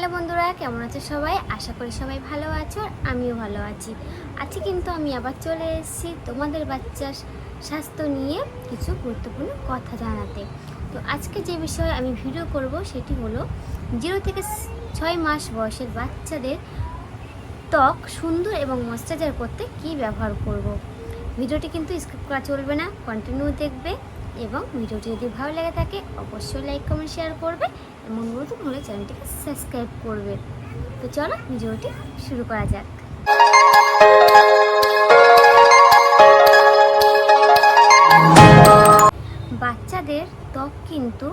Hello বন্ধুরা, কেমন আছে সবাই? আশা করি সবাই ভালো আছো আর আমিও ভালো আছি। আজকে কিন্তু আমি আবার চলে এসেছি তোমাদের বাচ্চার স্বাস্থ্য নিয়ে কিছু গুরুত্বপূর্ণ কথা জানাতে। তো আজকে যে বিষয়ে আমি ভিডিও করব সেটি হলো, জিরো থেকে ছয় মাস বয়সের বাচ্চাদের ত্বক সুন্দর এবং ময়শ্চারাইজার করতে কি ব্যবহার করব। ভিডিওটি কিন্তু স্কিপ করা চলবে না কন্টিনিউ দেখবে এবং ভিডিওটি যদি ভালো লেগে থাকে, অবশ্যই লাইক কমেন্ট শেয়ার করবে। এবং নতুন হলে চ্যানেলটিকে সাবস্ক্রাইব করবে। তো চলো, ভিডিওটি শুরু করা যাক। বাচ্চাদের ত্বক কিন্তু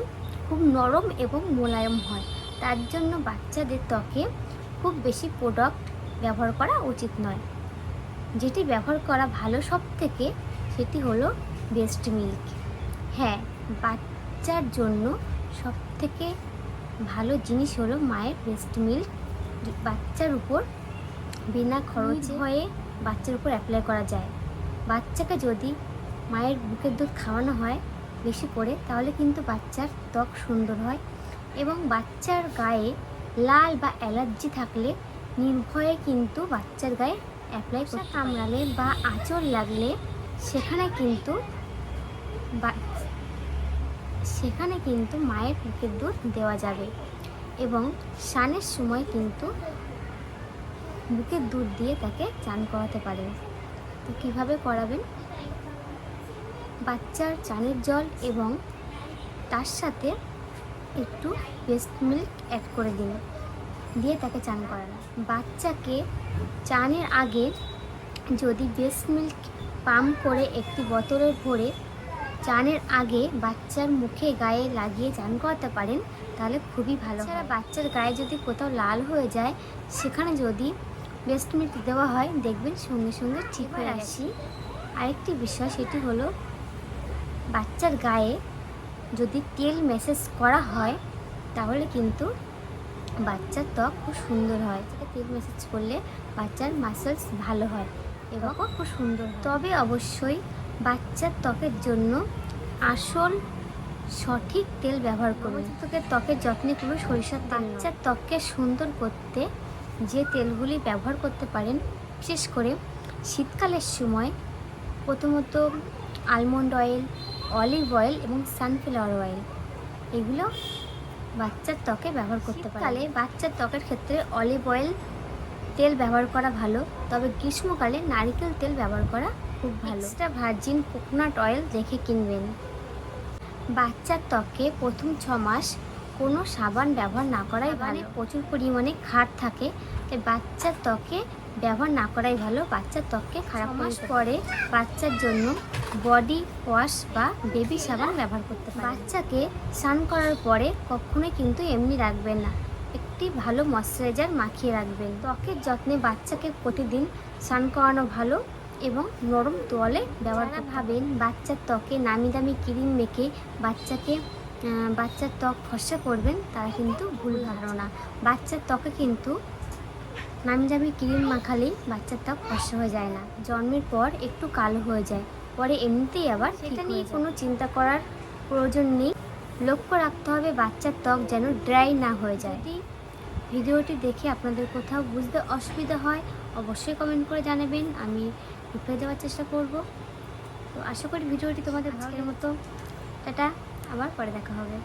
খুব নরম এবং মোলায়েম হয়। তার জন্য বাচ্চাদের ত্বকে খুব বেশি প্রোডাক্ট ব্যবহার করা উচিত নয়। যেটি ব্যবহার করা ভালো সব থেকে সেটি হলো বেস্ট মিল্ক হ্যাঁ বাচ্চার জন্য সব থেকে ভালো জিনিস হলো মায়ের ব্রেস্ট মিল্ক বাচ্চার উপর বিনা খরচ হয়ে বাচ্চার উপর অ্যাপ্লাই করা যায়। বাচ্চাকে যদি মায়ের বুকের দুধ খাওয়ানো হয় বেশি করে তাহলে কিন্তু বাচ্চার ত্বক সুন্দর হয় এবং বাচ্চার গায়ে লাল বা অ্যালার্জি থাকলে নির্ভয়ে কিন্তু বাচ্চার গায়ে অ্যাপ্লাই কামড়ালে বা আঁচড় লাগলে সেখানে কিন্তু সেখানে কিন্তু মায়ের বুকের দুধ দেওয়া যাবে এবং স্নানের সময় কিন্তু বুকের দুধ দিয়ে তাকে চান করাতে পারেন। তো কীভাবে করাবেন? বাচ্চার চানের জল এবং তার সাথে একটু বেস্ট মিল্ক অ্যাড করে দিন, দিয়ে তাকে চান করানো। বাচ্চাকে চানের আগে যদি বেস্ট মিল্ক পাম্প করে একটি বোতলে ভরে চানের আগে বাচ্চার মুখে গায়ে লাগিয়ে চান করাতে পারেন তাহলে খুবই ভালো হয়। বাচ্চার গায়ে যদি কোথাও লাল হয়ে যায় সেখানে যদি বেস্ট মিল্ক দেওয়া হয় দেখবেন সঙ্গে সঙ্গে ঠিক হয়ে আসি আরেকটি বিষয় সেটি হলো বাচ্চার গায়ে যদি তেল মেসেজ করা হয় তাহলে কিন্তু বাচ্চার ত্বক খুব সুন্দর হয়। যেটা তেল মেসেজ করলে বাচ্চার মাসেলস ভালো হয় এবং খুব সুন্দর তবে অবশ্যই বাচ্চার ত্বকের জন্য আসল সঠিক তেল ব্যবহার করুন। ত্বকের ত্বকের যত্নে পুরো সরিষার বাচ্চার ত্বককে সুন্দর করতে যে তেলগুলি ব্যবহার করতে পারেন, বিশেষ করে শীতকালের সময় প্রথমত আলমন্ড অয়েল অলিভ অয়েল এবং সানফ্লাওয়ার অয়েল এগুলো বাচ্চার ত্বকে ব্যবহার করতে পারে তাহলে বাচ্চার ত্বকের ক্ষেত্রে অলিভ অয়েল তেল ব্যবহার করা ভালো, তবে গ্রীষ্মকালে নারিকেল তেল ব্যবহার করা খুব ভালো। এক্সট্রা ভার্জিন কোকোনাট অয়েল দেখে কিনবেন। বাচ্চার ত্বকে প্রথম ছ মাস কোনো সাবান ব্যবহার না করাই ভালো। প্রচুর পরিমাণে খাট থাকে তাই বাচ্চার ত্বকে ব্যবহার না করাই ভালো। বাচ্চার ত্বককে খারাপ মাস পরে বাচ্চার জন্য বডি ওয়াশ বা বেবি সাবান ব্যবহার করতে পারেন। বাচ্চাকে স্নান করার পরে কখনোই কিন্তু এমনি রাখবেন না। একটি ভালো ময়শ্চারাইজার মাখিয়ে রাখবেন। ত্বকের যত্নে বাচ্চাকে প্রতিদিন স্নান করানো ভালো। এবং নরম তোয়ালে ব্যবহার ভাবেন বাচ্চার ত্বকে নামি দামি ক্রিম মেখে বাচ্চাকে বাচ্চার ত্বক ফর্সা করবেন তারা কিন্তু ভুল ধারণা। বাচ্চার ত্বকে কিন্তু নামি দামি ক্রিম মাখালেই বাচ্চার ত্বক ফর্সা হয়ে যায় না। জন্মের পর একটু কালো হয়ে যায় পরে এমনিতেই আবার সেটা নিয়ে কোনো চিন্তা করার প্রয়োজন নেই। লক্ষ্য রাখতে হবে বাচ্চার ত্বক যেন ড্রাই না হয়ে যায়। ভিডিওটি দেখে আপনাদের কোথাও বুঝতে অসুবিধা হয় অবশ্যই কমেন্ট করে জানাবেন। আমি রিপ্লাই দেওয়ার চেষ্টা করব। তো আশা করি ভিডিওটি তোমাদের ভালো মতো। এটা আবার পরে দেখা হবে।